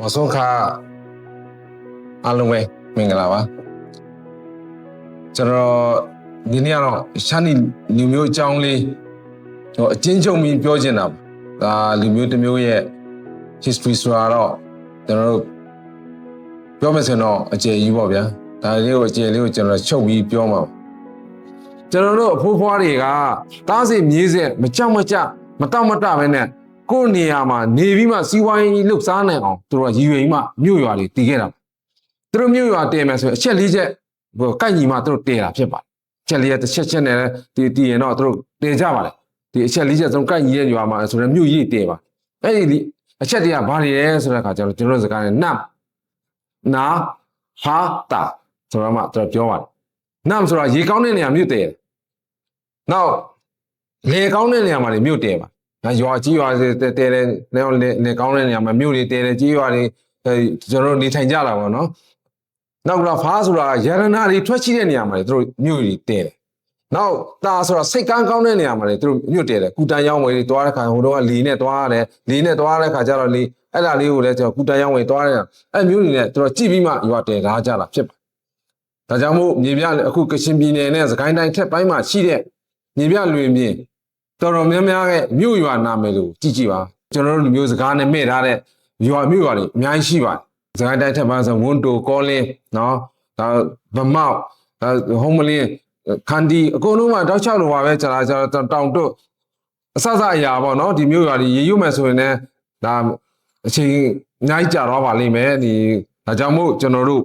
မဆုံးခါအားလုံးပဲမင်္ဂလာပါကျွန်တော်ဒီနေ့ကတော့ရှမ်းနီလူမျိုးအကြောင်းလေးဟိုအချင်းချုပ်ပြီးပြောချင်တာပါဒါလူမျိုးတစ်မျိုးရဲ့ history ဆိုတာတော့ကျွန်တော်တို့ပြောမယ်ဆိုရင်တော့အကျယ်ကြီးပေါ့ဗျာဒါလေးကိုအကျယ်လေးကိုကျွန်တော်ချုပ်ပြီးပြောမှာပါကျွန်တော်တို့အဖိုးဖွားတွေကတားစီမြေးစက်မကြောက်မကြမတောက်မတပဲနဲ့ ကိုယ့်နေရာမှာနေပြီးမှစီးပွားရေးလှုပ်ရှားနိုင်အောင်သူတို့ကရည်ရွယ်ပြီးမှမြို့ရွာတွေတည်ခဲ့တာသူတို့မြို့ရွာတည်မယ်ဆိုရင်အချက်လေးချက်ဟိုကိုက်ညီမှသူတို့တည်တာဖြစ်ပါတယ်အချက်လေးချက်တစ်ချက်ချက်နဲ့တည်တည်ရင်တော့သူတို့တည်ကြပါလေဒီအချက်လေးချက်ဆုံးကိုက်ညီတဲ့ရွာမှာဆိုရင်မြို့ကြီးတည်ပါအဲ့ဒီအချက်တွေကဘာတွေလဲဆိုတဲ့အခါကျတော့ကျွန်တော်တို့စကားနဲ့နမ်နာဟာတာဆိုတော့မှသူတို့ပြောပါတယ်နမ်ဆိုတာရေကောင်းတဲ့နေရာမြို့တည်တယ်နောက်လေကောင်းတဲ့နေရာမှာမြို့တည်ပါငါ ရွာကြီးရွာတဲတဲတဲနေအောင်လေလေကောင်းတဲ့နေရာမှာမြို့တွေတဲတဲကြီးရွာတွေအဲကျွန်တော်တို့နေထိုင်ကြတာပေါ့နော်နောက်ကဖားဆိုတာရတနာတွေထွက်ရှိတဲ့နေရာမှာလေသူတို့မြို့တွေတဲတယ်နောက်ตาဆိုတာစိတ်ကန်းကောင်းတဲ့နေရာမှာလေသူတို့မြို့တဲတယ်ကုတန်ရောင်းဝယ်တွေတွားတဲ့ခါဟိုတော့ကလီနဲ့တွားရတယ်လီနဲ့တွားတဲ့ခါကျတော့လီအဲ့ဒါလေးကိုလည်းကျွန်တော်ကုတန်ရောင်းဝယ်တွားတဲ့အဲ့မြို့တွေနဲ့သူတို့ကြည့်ပြီးမှရွာတဲထားကြတာဖြစ်ပါဒါကြောင့်မို့မြေပြအခုကချင်ပြည်နယ်နဲ့စကိုင်းတိုင်းထက်ပိုင်းမှာရှိတဲ့မြေပြလွင်ပြင် တော်တော်များများရဲ့မြို့ရွာနာမည်လို့ကြည့်ကြည့်ပါကျွန်တော်တို့လူမျိုးစကားနဲ့မဲ့ထားတဲ့ရွာမြို့ရွာတွေအများကြီးရှိပါတယ်စကိုင်းတိုင်းထက်ပိုင်းဆိုဝန်တိုကောလင်းနော်ဒါဗမောက်ဒါဟုံးမလင်းခန္ဒီအကုန်လုံးမှာတောက်ချောက်လိုပါပဲကြာလာကြာတောင်တွတ်အဆဆအရာပေါ့နော်ဒီမြို့ရွာတွေရေရွတ်မယ်ဆိုရင်လည်းဒါအချိန်အများကြီးကြာတော့ပါလိမ့်မယ်ဒီဒါကြောင့်မို့ကျွန်တော်တို့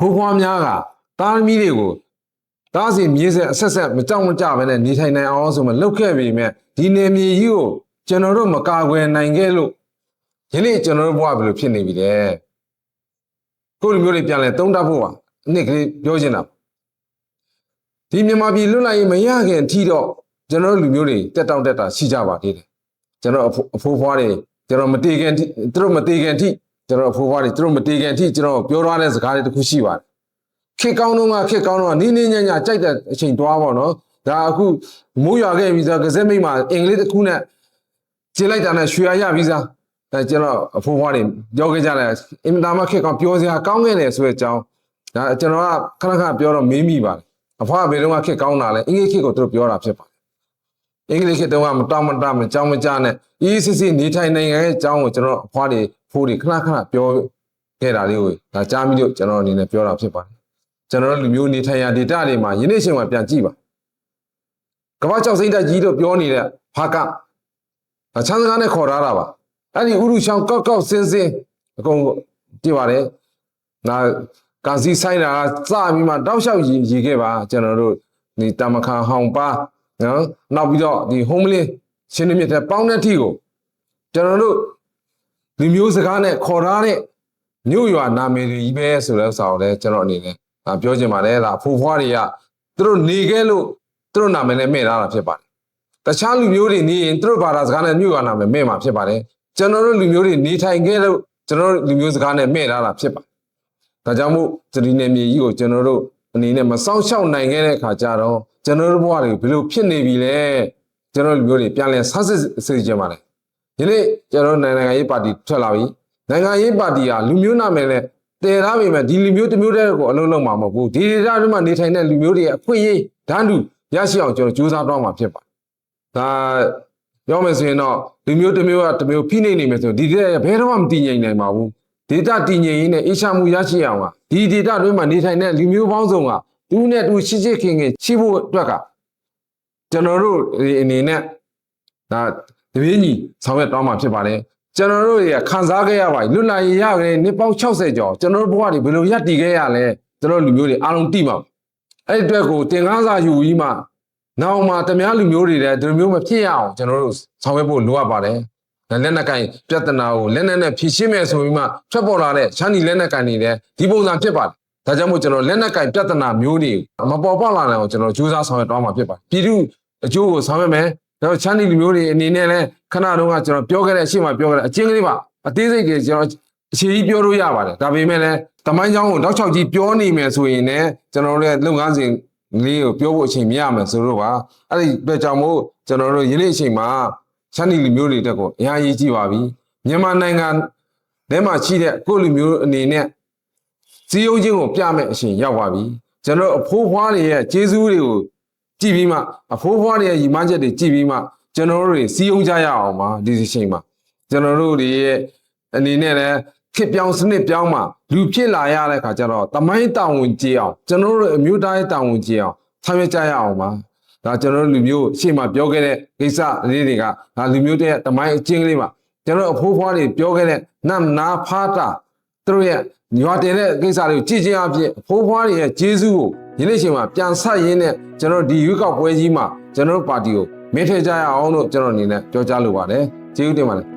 ဘိုးဘွားများကတာသမီတွေကို တားစီမြေးဆက်အဆက်ဆက်မကြောက်မကြပဲနဲ့နေထိုင်နိုင်အောင်ဆိုမှလှုပ်ခဲ့ပြီမဲ့ဒီနေမြေကြီးကိုကျွန်တော်တို့မကာကွယ်နိုင်ခဲ့လို့ယနေ့ကျွန်တော်တို့ဘဝဘယ်လိုဖြစ်နေပြီလဲကိုယ့်လူမျိုးတွေပြန်လဲတုံးတတ်ဖို့ပါအနည်းကလေးပြောချင်တာဒီမြန်မာပြည်လွတ်လပ်ရေးမရခင်အထိတော့ကျွန်တော်တို့လူမျိုးတွေတက်တောင့်တက်တာရှိကြပါသေးတယ်ကျွန်တော်အဖိုးဖွားတွေကျွန်တော်မတေခင်သူတို့မတေခင်အထိကျွန်တော်အဖိုးဖွားတွေသူတို့မတေခင်အထိကျွန်တော်ပြောထားတဲ့စကားတွေတခုရှိပါတယ် ခေတ်ကောင်းတော့ကခေတ်ကောင်းတော့နီးနီးညံ့ညံ့ကြိုက်တဲ့အချိန်တွားပါတော့ဒါအခုမိုးရွာခဲ့ပြီဆိုတော့ကစက်မိတ်မှာအင်္ဂလိပ်တစ်ခုနဲ့ကျင်းလိုက်တာနဲ့ရွှေရရပြီစားအဲကျွန်တော်အဖိုးဖွားတွေပြောခဲ့ကြတယ်အင်တာမခေတ်ကောင်းပြောစရာကောင်းခဲ့တယ်ဆိုတဲ့အကြောင်းဒါကျွန်တော်ကခဏခဏပြောတော့မေးမိပါတယ်အဖွားဘယ်တော့မှခေတ်ကောင်းတာလဲအင်္ဂလိပ်ခေတ်ကိုသူတို့ပြောတာဖြစ်ပါတယ်အင်္ဂလိပ်ခေတ်တုန်းကမတော်မတမကြောင်းမကြနဲ့အေးစစ်စစ်နေထိုင်နိုင်ငံရဲ့အကြောင်းကိုကျွန်တော်အဖွားတွေဖိုးတွေခဏခဏပြောခဲ့တာလေးကိုဒါကြားပြီးတော့ကျွန်တော်အနေနဲ့ပြောတာဖြစ်ပါတယ် ကျွန်တော်တို့လူမျိုးနေထိုင်ရာဒေတာတွေမှာယနေ့ချိန်မှာပြန်ကြည့်ပါကမ္ဘာကြောက်စိမ့်တက်ကြီးတို့ပြောနေတဲ့ဖာကအချမ်းစကားနဲ့ခေါ်ထားတာပါအဲ့ဒီဥရုချောင်းကောက်ကောက်စင်းစင်းအကုန်ကြည့်ပါတယ်နာကာစီဆိုင်တာစပြီးမှတောက်လျှောက်ရည်ရည်ခဲ့ပါကျွန်တော်တို့ဒီတမခါဟောင်ပါနော်နောက်ပြီးတော့ဒီ home လင်းရှင်းနေမြတဲ့ပေါင်းတဲ့ထီကိုကျွန်တော်တို့လူမျိုးစကားနဲ့ခေါ်ထားတဲ့မြို့ရွာနာမည်တွေကြီးပဲဆိုတဲ့ဥစ္စာကိုလည်းကျွန်တော်အနေနဲ့ ဒါပြောချင်ပါတယ်ဒါဖိုးဖွားတွေကသူတို့နေခဲ့လို့သူတို့နာမည်နဲ့မဲ့ထားတာဖြစ်ပါတယ်တခြားလူမျိုးတွေနေရင်သူတို့ဘာသာစကားနဲ့မြို့ရွာနာမည်မဲ့မှာဖြစ်ပါတယ်ကျွန်တော်တို့လူမျိုးတွေနေထိုင်ခဲ့လို့ကျွန်တော်တို့လူမျိုးစကားနဲ့မဲ့ထားတာဖြစ်ပါတယ်ဒါကြောင့်မို့ဒီနယ်မြေကြီးကိုကျွန်တော်တို့အနေနဲ့မစောင့်ရှောက်နိုင်ခဲ့တဲ့အခါကျတော့ကျွန်တော်တို့ဘဝတွေဘယ်လိုဖြစ်နေပြီလဲကျွန်တော်လူမျိုးတွေပြန်လည်ဆန်းစစ်စေချင်ပါတယ်ဒီနေ့ကျွန်တော်နိုင်ငံရေးပါတီထွက်လာပြီနိုင်ငံရေးပါတီဟာလူမျိုးနာမည်နဲ့ တည်ထားပေမဲ့ဒီလူမျိုးတစ်မျိုးတည်းကိုအလုံးလုံးမှာမဟုတ်ဘူးဒီဒေသတွေမှာနေထိုင်တဲ့လူမျိုးတွေရဲ့အခွင့်အရေးဓာတ်တူရရှိအောင်ကျွန်တော်ကြိုးစားတော့မှာဖြစ်ပါတယ်ဒါပြောမယ်ဆိုရင်တော့လူမျိုးတစ်မျိုးကတစ်မျိုးဖိနှိပ်နေမယ်ဆိုဒီဒေသဘယ်တော့မှမတည်ငြိမ်နိုင်ပါဘူးဒေတာတည်ငြိမ်ရေးနဲ့အေးချမ်းမှုရရှိအောင်ကဒီဒေတာတွေမှာနေထိုင်တဲ့လူမျိုးပေါင်းစုံကတူးနဲ့တူးရှိရှိခင်ခင်ရှိဖို့အတွက်ကကျွန်တော်တို့အနေနဲ့ဒါတပင်းကြီးဆောင်ရွက်တောင်းမှာဖြစ်ပါတယ် ကျွန်တော်တို့ရခံစားခဲ့ရပါလွတ်လာရရကြတဲ့နှစ်ပေါင်း60ကျော်ကျွန်တော်တို့ဘဝတွေဘယ်လိုရပ်တည်ခဲ့ရလဲကျွန်တော်လူမျိုးတွေအားလုံးတိမှာအဲ့ဒီအတွက်ကိုတင်ကားစာယူပြီးမှနောက်မှတများလူမျိုးတွေလည်းဒီလိုမျိုးမဖြစ်ရအောင်ကျွန်တော်တို့ဆောင်ရွက်ဖို့လိုအပ်ပါတယ်လက်နက်ကင်ပြဿနာကိုလက်နက်နဲ့ဖြေရှင်းမယ်ဆိုပြီးမှထွက်ပေါ်လာတဲ့ချမ်းဒီလက်နက်ကင်တွေလည်းဒီပုံစံဖြစ်ပါတယ်ဒါကြောင့်မို့ကျွန်တော်လက်နက်ကင်ပြဿနာမျိုးတွေမပေါ်ပေါက်လာနိုင်အောင်ကျွန်တော်ကြိုးစားဆောင်ရွက်တော့မှာဖြစ်ပါတယ်ပြည်သူအကျိုးကိုဆောင်ရွက်မယ် တော့ချမ်းဒီလူမျိုးတွေအနေနဲ့လည်းခဏတုန်းကကျွန်တော်ပြောခဲ့တဲ့အရှိမပြောခဲ့တဲ့အချင်းကလေးပါအသေးစိတ်တွေကျွန်တော်အခြေကြီးပြောလို့ရပါတယ်ဒါပေမဲ့လည်းတမိုင်းချောင်းကိုတောက်ချောက်ကြီးပြောနေမယ်ဆိုရင်လည်းကျွန်တော်တို့ရဲ့လုပ်ငန်းစဉ်လေးကိုပြောဖို့အချိန်မရမယ်ဆိုတော့ပါအဲ့ဒီအတွက်ကြောင့်မို့ကျွန်တော်တို့ယနေ့အချိန်မှာချမ်းဒီလူမျိုးတွေတက်ကိုအများကြီးကြည့်ပါပြီမြန်မာနိုင်ငံထဲမှာရှိတဲ့ကိုယ့်လူမျိုးအနေနဲ့စည်းရုံးခြင်းကိုပြမဲ့အချိန်ရောက်ပါပြီကျွန်တော်တို့အဖိုးဖွားတွေရဲ့ကျေးဇူးတွေကို ကြည့်ပြီးမှအဖိုးဖွားတွေရဲ့ညီမချက်တွေကြည့်ပြီးမှကျွန်တော်တို့တွေစည်းရုံးကြရအောင်ပါဒီအချိန်မှာကျွန်တော်တို့တွေရဲ့အနေနဲ့လည်းခေတ်ပြောင်းစနစ်ပြောင်းမှလူဖြစ်လာရတဲ့ခါကျတော့တမိုင်းတောင်ဝင်ကြည့်အောင်ကျွန်တော်တို့အမျိုးသားရေးတောင်ဝင်ကြည့်အောင်ဆောင်ရွက်ကြရအောင်ပါဒါကျွန်တော်တို့လူမျိုးရှေ့မှာပြောခဲ့တဲ့ကိစ္စလေးတွေကဒါလူမျိုးတဲ့တမိုင်းအချင်းကလေးမှာကျွန်တော်တို့အဖိုးဖွားတွေပြောခဲ့တဲ့နတ်နာဖာတာ သူတို့ရဲ့ညွာတင်တဲ့ကိစ္စတွေကိုကြည့်ချင်းအဖြစ်အဖိုးဖွားတွေရဲ့ဂျေဇုကိုယနေ့ချိန်မှာပြန်ဆက်ရင်းနဲ့ကျွန်တော်တို့ဒီရွေးကောက်ပွဲကြီးမှာကျွန်တော်တို့ပါတီကိုမဲထည့်ကြရအောင်လို့ကျွန်တော်အနေနဲ့ပြောကြားလိုပါတယ်ကျေးဇူးတင်ပါတယ်